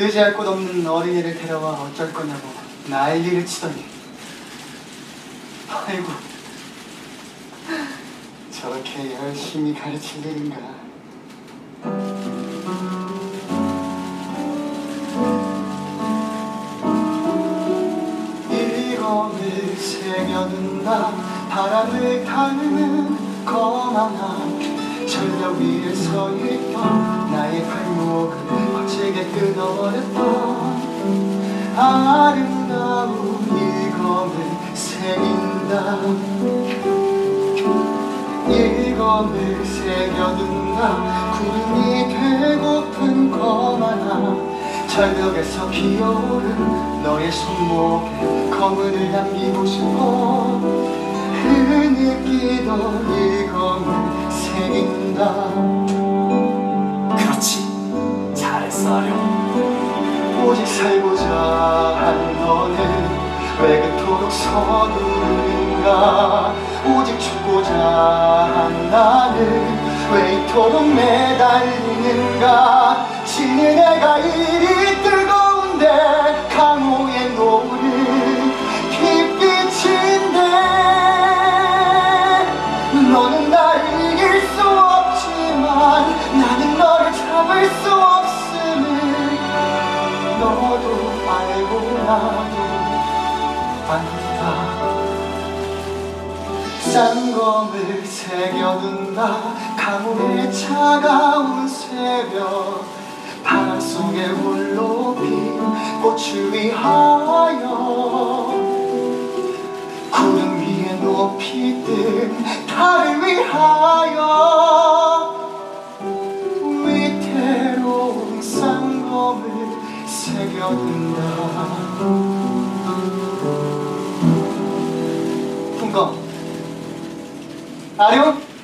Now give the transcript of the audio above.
의지할 곳 없는 어린이를 데려와 어쩔 거냐고 난리를 치더니. 아이고 저렇게 열심히 가르칠 일인가. 이검을 새겨둔다. 바람을 타는 거만한 절벽 위에 서 있던 나의 발목을 끊어냈던 아름다운 이검을 새긴다. 이검을 새겨둔다. 구름이 되고픈 거만한 절벽에서 기어오른 너의 손목에 검을 남기고 싶어. 흐느끼던 이검을 아령. 오직 살고자 한 너는 왜 그토록 서두르는가 오직 죽고자 한 나는 왜 이토록 매달리는가 지는 애가 이리 뜨 안다 쌍검을 새겨둔다. 가뭄의 차가운 새벽. 바람 속에 홀로 핀 꽃을 위하여. 구름 위에 높이 뜬 달을 위하여. 위태로운 쌍검을 새겨둔다 풍검 아룡